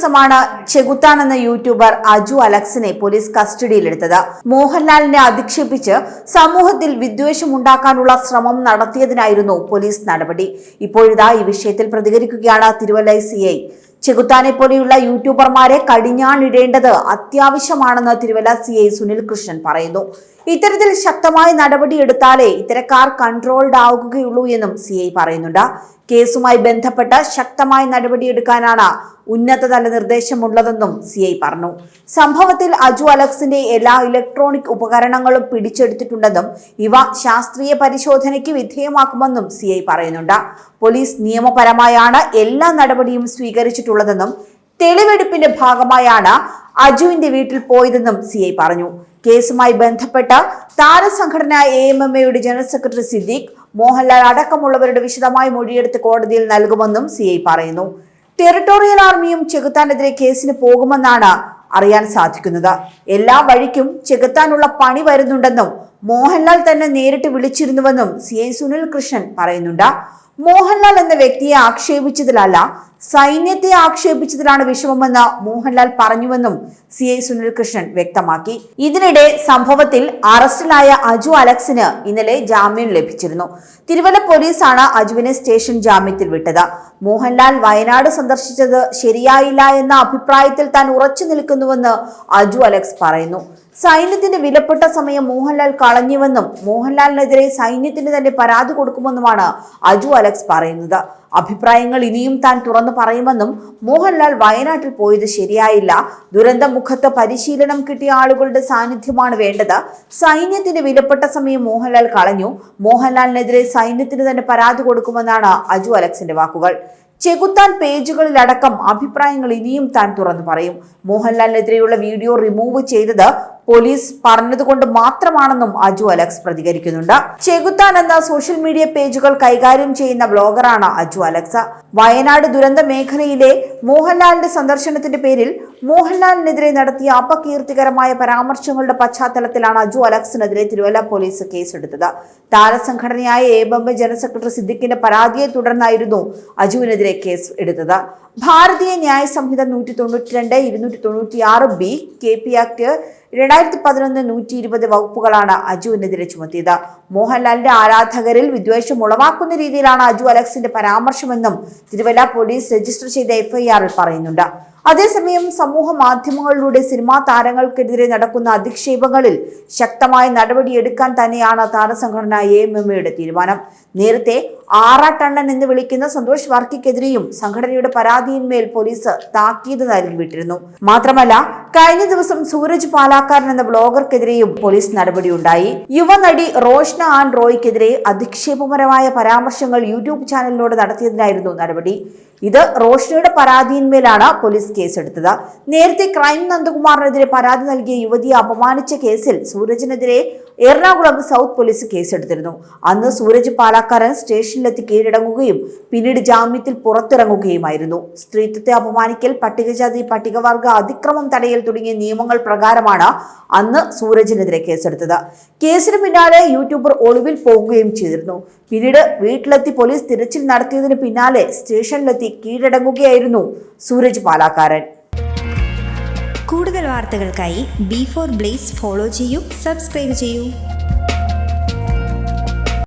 ദിവസമാണ് ചെകുത്താൻ എന്ന യൂട്യൂബർ അജു അലക്സിനെ പോലീസ് കസ്റ്റഡിയിലെടുത്തത്. മോഹൻലാലിനെ അധിക്ഷേപിച്ച് സമൂഹത്തിൽ വിദ്വേഷമുണ്ടാക്കാനുള്ള ശ്രമം നടത്തിയതിനായിരുന്നു പോലീസ് നടപടി. ഇപ്പോഴിതാ ഈ വിഷയത്തിൽ പ്രതികരിക്കുകയാണ് തിരുവല്ല സി ഐ. ചെകുത്താനെ പോലെയുള്ള യൂട്യൂബർമാരെ കടിഞ്ഞാണിടേണ്ടത് അത്യാവശ്യമാണെന്ന് തിരുവല്ല സി ഐ സുനിൽ കൃഷ്ണൻ പറയുന്നു. ഇത്തരത്തിൽ ശക്തമായ നടപടിയെടുത്താലേ ഇത്തരക്കാർ കൺട്രോൾഡ് ആവുകയുള്ളൂ എന്നും സി ഐ പറയുന്നുണ്ട്. കേസുമായി ബന്ധപ്പെട്ട് ശക്തമായ നടപടിയെടുക്കാനാണ് ഉന്നതതല നിർദ്ദേശമുള്ളതെന്നും സി ഐ പറഞ്ഞു. സംഭവത്തിൽ അജു അലക്സിന്റെ എല്ലാ ഇലക്ട്രോണിക് ഉപകരണങ്ങളും പിടിച്ചെടുത്തിട്ടുണ്ടെന്നും ഇവ ശാസ്ത്രീയ പരിശോധനയ്ക്ക് വിധേയമാക്കുമെന്നും സി ഐ പറയുന്നുണ്ട്. പോലീസ് നിയമപരമായാണ് എല്ലാ നടപടിയും സ്വീകരിച്ചിട്ടുള്ളതെന്നും തെളിവെടുപ്പിന്റെ ഭാഗമായാണ് അജുവിന്റെ വീട്ടിൽ പോയതെന്നും സി ഐ പറഞ്ഞു. കേസുമായി ബന്ധപ്പെട്ട താരസംഘടന എ എം എം എയുടെ ജനറൽ സെക്രട്ടറി സിദ്ദീഖ് മോഹൻലാൽ അടക്കമുള്ളവരുടെ വിശദമായ മൊഴിയെടുത്ത് കോടതിയിൽ നൽകുമെന്നും സി ഐ പറയുന്നു. ടെറിട്ടോറിയൽ ആർമിയും ചെകുത്താനെതിരെ കേസിന് പോകുമെന്നാണ് അറിയാൻ സാധിക്കുന്നത്. എല്ലാ വഴിക്കും ചെകുത്താനുള്ള പണി വരുന്നുണ്ടെന്നും മോഹൻലാൽ തന്നെ നേരിട്ട് വിളിച്ചിരുന്നുവെന്നും സി ഐ സുനിൽ കൃഷ്ണൻ പറയുന്നുണ്ട്. മോഹൻലാൽ എന്ന വ്യക്തിയെ ആക്ഷേപിച്ചതിലല്ല സൈന്യത്തെ ആക്ഷേപിച്ചതിലാണ് വിഷമമെന്ന് മോഹൻലാൽ പറഞ്ഞുവെന്നും സി ഐ സുനിൽകൃഷ്ണൻ വ്യക്തമാക്കി. ഇതിനിടെ സംഭവത്തിൽ അറസ്റ്റിലായ അജു അലക്സിന് ഇന്നലെ ജാമ്യം ലഭിച്ചിരുന്നു. തിരുവല്ല പോലീസാണ് അജുവിനെ സ്റ്റേഷൻ ജാമ്യത്തിൽ വിട്ടത്. മോഹൻലാൽ വയനാട് സന്ദർശിച്ചത് ശരിയായില്ല എന്ന അഭിപ്രായത്തിൽ താൻ ഉറച്ചു നിൽക്കുന്നുവെന്ന് അജു അലക്സ് പറയുന്നു. സൈന്യത്തിന്റെ വിലപ്പെട്ട സമയം മോഹൻലാൽ കളഞ്ഞുവെന്നും മോഹൻലാലിനെതിരെ സൈന്യത്തിന് തന്നെ പരാതി കൊടുക്കുമെന്നുമാണ് അജു അലക്സ് പറയുന്നത്. അഭിപ്രായങ്ങൾ ഇനിയും താൻ തുറന്നു പറയുമെന്നും മോഹൻലാൽ വയനാട്ടിൽ പോയത് ശരിയായില്ല. ദുരന്ത മുഖത്ത് പരിശീലനം കിട്ടിയ ആളുകളുടെ സാന്നിധ്യമാണ് വേണ്ടത്. സൈന്യത്തിന്റെ വിലപ്പെട്ട സമയം മോഹൻലാൽ കളഞ്ഞു. മോഹൻലാലിനെതിരെ സൈന്യത്തിന് തന്നെ പരാതി കൊടുക്കുമെന്നാണ് അജു അലക്സിന്റെ വാക്കുകൾ. ചെകുത്താൻ പേജുകളിലടക്കം അഭിപ്രായങ്ങൾ ഇനിയും താൻ തുറന്നു പറയും. മോഹൻലാലിനെതിരെയുള്ള വീഡിയോ റിമൂവ് ചെയ്തത് പോലീസ് പറഞ്ഞതുകൊണ്ട് മാത്രമാണെന്നും അജു അലക്സ് പ്രതികരിക്കുന്നുണ്ട്. ചെകുത്താൻ എന്ന സോഷ്യൽ മീഡിയ പേജുകൾ കൈകാര്യം ചെയ്യുന്ന ബ്ലോഗറാണ് അജു അലക്സ. വയനാട് ദുരന്ത മേഖലയിലെ മോഹൻലാലിന്റെ സന്ദർശനത്തിന്റെ പേരിൽ മോഹൻലാലിനെതിരെ നടത്തിയ അപകീർത്തികരമായ പരാമർശങ്ങളുടെ പശ്ചാത്തലത്തിലാണ് അജു അലക്സിനെതിരെ തിരുവല്ല പോലീസ് കേസെടുത്തത്. താരസംഘടനയായ എബംബ ജനറൽ സെക്രട്ടറി സിദ്ദിഖിന്റെ പരാതിയെ തുടർന്നായിരുന്നു അജുവിനെതിരെ കേസ് എടുത്തത്. ഭാരതീയ ന്യായ സംഹിത നൂറ്റി തൊണ്ണൂറ്റി രണ്ട് ഇരുന്നൂറ്റി തൊണ്ണൂറ്റി ആറ് ബി കെ പി ആക്ട് രണ്ടായിരത്തി പതിനൊന്ന് നൂറ്റി ഇരുപത് വകുപ്പുകളാണ് അജുവിനെതിരെ ചുമത്തിയത്. മോഹൻലാലിന്റെ ആരാധകരിൽ വിദ്വേഷം ഉളവാക്കുന്ന രീതിയിലാണ് അജു അലക്സിന്റെ പരാമർശമെന്നും തിരുവല്ല പോലീസ് രജിസ്റ്റർ ചെയ്ത എഫ്ഐആറിൽ പറയുന്നുണ്ട്. അതേസമയം സമൂഹ മാധ്യമങ്ങളിലൂടെ സിനിമാ താരങ്ങൾക്കെതിരെ നടക്കുന്ന അധിക്ഷേപങ്ങളിൽ ശക്തമായ നടപടിയെടുക്കാൻ തന്നെയാണ് താരസംഘടന എ എം എം എയുടെ തീരുമാനം. നേരത്തെ ആറാട്ടണ്ണൻ എന്ന് വിളിക്കുന്ന സന്തോഷ് വർക്കിക്കെതിരെയും സംഘടനയുടെ പരാതിയിന്മേൽ പോലീസ് താക്കീത് നൽകിവിട്ടിരുന്നു മാത്രമല്ല കഴിഞ്ഞ ദിവസം സൂരജ് പാലാക്കാരൻ എന്ന ബ്ലോഗർക്കെതിരെയും പോലീസ് നടപടിയുണ്ടായി. യുവനടി റോഷ്ന ആൻ റോയ്ക്കെതിരെ അധിക്ഷേപപരമായ പരാമർശങ്ങൾ യൂട്യൂബ് ചാനലിലൂടെ നടത്തിയതിനായിരുന്നു നടപടി. ഇത് റോഷ്നയുടെ പരാതിയിന്മേലാണ് പോലീസ് കേസെടുത്തത്. നേരത്തെ ക്രൈം നന്ദകുമാറിനെതിരെ പരാതി നൽകിയ യുവതിയെ അപമാനിച്ച കേസിൽ സൂരജിനെതിരെ എറണാകുളം സൗത്ത് പോലീസ് കേസെടുത്തിരുന്നു. അന്ന് സൂരജ് പാലാക്കാരൻ സ്റ്റേഷനിലെത്തി കീഴടങ്ങുകയും പിന്നീട് ജാമ്യത്തിൽ പുറത്തിറങ്ങുകയുമായിരുന്നു. സ്ത്രീത്വത്തെ അപമാനിക്കൽ പട്ടികജാതി പട്ടികവർഗ അതിക്രമം തടയൽ തുടങ്ങിയ നിയമങ്ങൾ പ്രകാരമാണ് അന്ന് സൂരജിനെതിരെ കേസെടുത്തത്. കേസിന് പിന്നാലെ യൂട്യൂബർ ഒളിവിൽ പോകുകയും ചെയ്തിരുന്നു. പിന്നീട് വീട്ടിലെത്തി പോലീസ് തിരച്ചിൽ നടത്തിയതിന് പിന്നാലെ സ്റ്റേഷനിലെത്തി കീഴടങ്ങുകയായിരുന്നു സൂരജ് പാലാക്കാരൻ. കൂടുതൽ വാർത്തകൾക്കായി ബി ഫോർ ബ്ലേസ് ഫോളോ ചെയ്യൂ സബ്സ്ക്രൈബ് ചെയ്യൂ.